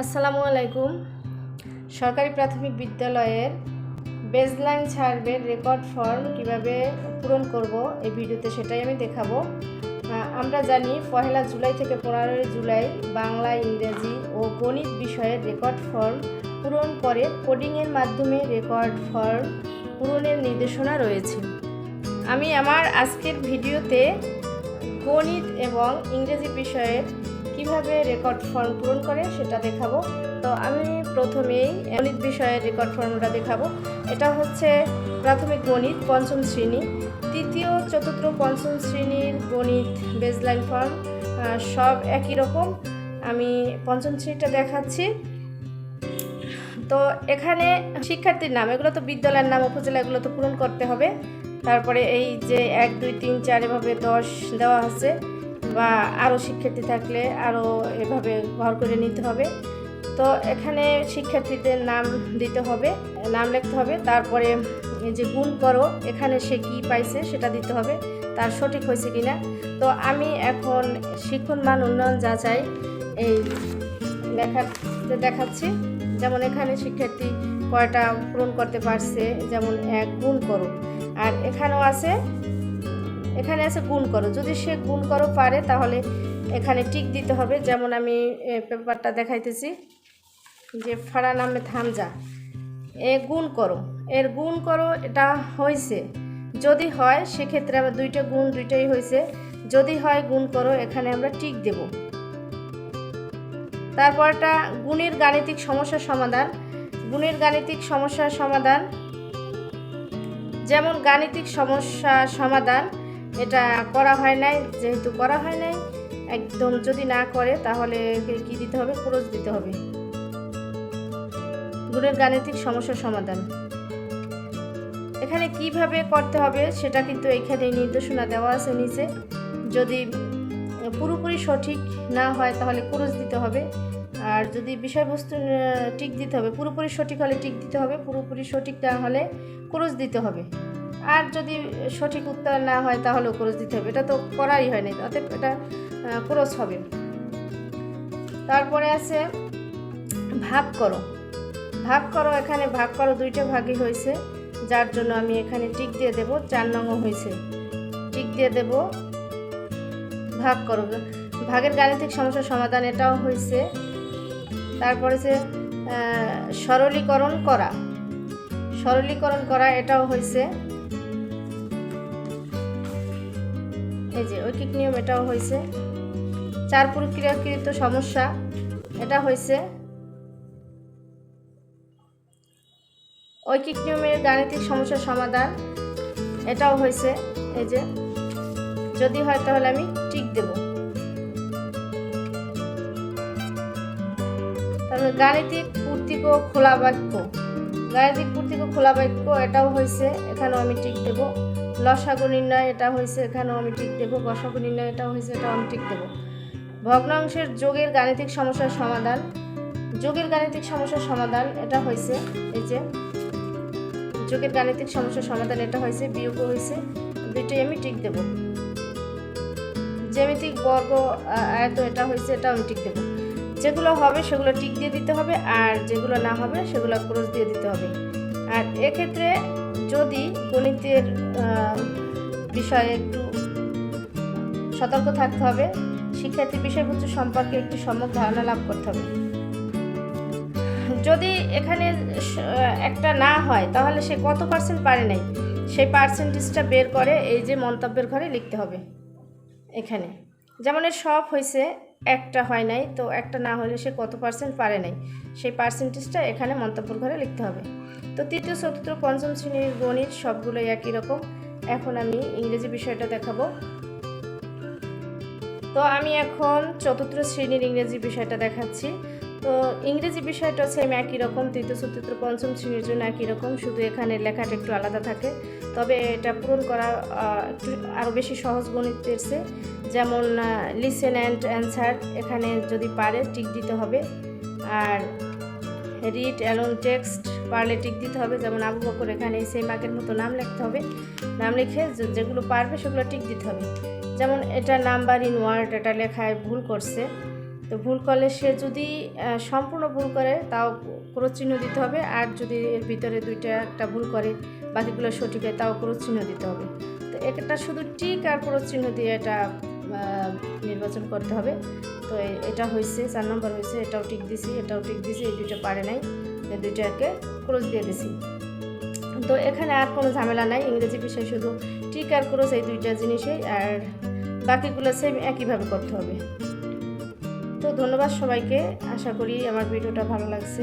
আসসালামু আলাইকুম। সরকারি প্রাথমিক বিদ্যালয়ের বেজলাইন সার্ভের রেকর্ড ফর্ম কীভাবে পূরণ করব এই ভিডিওতে সেটাই আমি দেখাবো। আমরা জানি পহেলা জুলাই থেকে পনেরোই জুলাই বাংলা, ইংরেজি ও গণিত বিষয়ের রেকর্ড ফর্ম পূরণ করে কোডিংয়ের মাধ্যমে রেকর্ড ফর্ম পূরণের নির্দেশনা রয়েছে। আমি আমার আজকের ভিডিওতে গণিত এবং ইংরেজি বিষয়ের কীভাবে রেকর্ড ফর্ম পূরণ করে সেটা দেখাবো। তো আমি প্রথমেই গণিত বিষয়ের রেকর্ড ফর্মটা দেখাবো। এটা হচ্ছে প্রাথমিক গণিত, পঞ্চম শ্রেণি। তৃতীয়, চতুর্থ, পঞ্চম শ্রেণির গণিত বেজলাইন ফর্ম সব একই রকম। আমি পঞ্চম শ্রেণীটা দেখাচ্ছি। তো এখানে শিক্ষার্থীর নাম, এগুলো তো বিদ্যালয়ের নাম উপজেলা এগুলো তো পূরণ করতে হবে। তারপরে এই যে এক, দুই, তিন, চার, এভাবে দশ দেওয়া আছে। বা আরও শিক্ষার্থী থাকলে আরও এভাবে ঘর করে নিতে হবে। তো এখানে শিক্ষার্থীদের নাম দিতে হবে, নাম লিখতে হবে, তারপরে যে গুণ করো, এখানে সে কি পাইছে সেটা দিতে হবে, তার সঠিক হয়েছে কিনা। তো আমি এখন শিক্ষণ মান উন্নয়ন যাচাই এই লেখাতে দেখাচ্ছি। যেমন এখানে শিক্ষার্থী কয়টা পূরণ করতে পারছে, যেমন এক, গুণ করো। আর এখানেও আছে এখানে আছে গুণ করো। যদি সে গুণ করো পারে, তাহলে এখানে টিক দিতে হবে। যেমন আমি পেপারটা দেখাইতেছি, যে ফাড়া নামে থামজা। এ, গুণ করো। এর গুণ করো, এটা হয়েছে যদি হয়, সেক্ষেত্রে আবার দুইটা গুণ, দুইটাই হয়েছে যদি হয়, গুণ করো, এখানে আমরা টিক দেব। তারপরটা, গুণের গাণিতিক সমস্যার সমাধান। গুণের গাণিতিক সমস্যার সমাধান। যেমন গাণিতিক সমস্যা সমাধান এটা করা হয় নাই, যেহেতু করা হয় নাই, একদম যদি না করে তাহলে কি দিতে হবে? খরচ দিতে হবে। গুণের গাণিতিক সমস্যার সমাধান। এখানে কীভাবে করতে হবে সেটা কিন্তু এখানে নির্দেশনা দেওয়া আছে নিচে। যদি পুরোপুরি সঠিক না হয় তাহলে খরচ দিতে হবে। আর যদি বিষয়বস্তু টিক দিতে হবে, পুরোপুরি সঠিক হলে টিক দিতে হবে, পুরোপুরি সঠিক না হলে খরচ দিতে হবে। আর যদি সঠিক উত্তর না হয় তাহলেও খরচ দিতে হবে। এটা তো করাই হয় না অতএব এটা খরচ হবে তারপরে আছে, ভাগ করো। ভাগ করো, এখানে ভাগ করো, দুইটা ভাগই হয়েছে, যার জন্য আমি এখানে টিক দিয়ে দেব, চার নঙও হয়েছে। টিক দিয়ে দেব, ভাগ করো। ভাগের গাণিতিক সমস্যার সমাধান এটাও হয়েছে। তারপরে যে সরলীকরণ করা। সরলীকরণ করা এটাও হয়েছে। এই যে, ঐকিক নিয়ম এটাও হয়েছে। চার প্রক্রিয়াকৃত সমস্যা, এটা হয়েছে। ঐকিক নিয়মের গাণিতিক সমস্যার সমাধান, এটাও হয়েছে। এই যে, যদি হয় তাহলে আমি টিক দেব। তারপরে গাণিতিক পূর্তিক খোলা বাক্য। গাণিতিক পূর্তিক খোলা বাক্য এটাও হয়েছে, এখানেও আমি টিক দেব। লসাগু নির্ণয় এটা হয়েছে, এখানেও আমি টিক দেবো গসাগু নির্ণয় এটাও হয়েছে, এটাও আমি টিক দেবো। ভগ্নাংশের যোগের গাণিতিক সমস্যার সমাধান। যোগের গাণিতিক সমস্যার সমাধান এটা হয়েছে, এই যে যোগের গাণিতিক সমস্যার সমাধান এটা হয়েছে বিয়োগও হয়েছে, দুইটাই আমি টিক দেব। জ্যামিতিক বর্গ আয়ত এটা হয়েছে এটা আমি টিক দেব। যেগুলো হবে সেগুলো টিক দিয়ে দিতে হবে আর যেগুলো না হবে সেগুলো ক্রস দিয়ে দিতে হবে। আর এক্ষেত্রে যদি গণিতের বিষয়ে একটু সতর্ক থাকতে হবে শিক্ষার্থীর বিষয়বস্তু সম্পর্কে একটি সম্যক ধারণা লাভ করতে হবে। যদি এখানে একটা না হয়, তাহলে সে কত পার্সেন্ট পারে নাই? সেই পার্সেন্টেজটা বের করে এই যে মন্তব্যের ঘরে লিখতে হবে, এখানে। যেমন এর সব হয়েছে একটা হয় নাই, তো একটা না হলে সে কত পার্সেন্ট পারে নাই? সেই পার্সেন্টেজটা এখানে মন্তব্য ঘরে লিখতে হবে। তো তৃতীয়, চতুর্থ, পঞ্চম শ্রেণির গণিত সবগুলোই একই রকম। এখন আমি ইংরেজি বিষয়টা দেখাবো। তো আমি এখন চতুর্থ শ্রেণির ইংরেজি বিষয়টা দেখাচ্ছি। তো ইংরেজি বিষয়টা সেম একই রকম, তৃতীয় চতুর্থ পঞ্চম শ্রেণির জন্য একই রকম, শুধু এখানে লেখাটা একটু আলাদা থাকে। তবে এটা পূরণ করা একটু আরও বেশি সহজ গণিতের চেয়ে। যেমন লিসেন অ্যান্ড অ্যান্সার এখানে যদি পারে টিক দিতে হবে। আর রিড অ্যালোন টেক্সট পারলে টিক দিতে হবে। যেমন আবু বকর এখানে সেই মাকের মতো নাম লিখতে হবে। নাম লিখে যেগুলো পারবে সেগুলো টিক দিতে হবে। যেমন, এটা নাম্বার ইন ওয়ার্ড এটা লেখায় ভুল করছে। তো ভুল করলে সে যদি সম্পূর্ণ ভুল করে, তাও ক্রোশ চিহ্ন দিতে হবে। আর যদি এর ভিতরে দুইটা একটা ভুল করে, বাকিগুলো সঠিক হয়, তাও ক্রোশ চিহ্ন দিতে হবে। তো একটা শুধু টিক আর ক্রোশ চিহ্ন দিয়ে এটা নির্বাচন করতে হবে। তো এটা হয়েছে চার নম্বর হয়েছে এটাও টিক দিছি, এটাও টিক দিছি, এই দুইটা পারে নাই, এই দুইটাকে ক্রোশ দিয়ে দিছি। তো এখানে আর কোনো ঝামেলা নাই, ইংরেজি বিষয় শুধু টিক আর ক্রোশ এই দুইটা জিনিসই, আর বাকিগুলো সেম একইভাবে করতে হবে। তো ধন্যবাদ সবাইকে। আশা করি আমার ভিডিওটা ভালো লাগছে।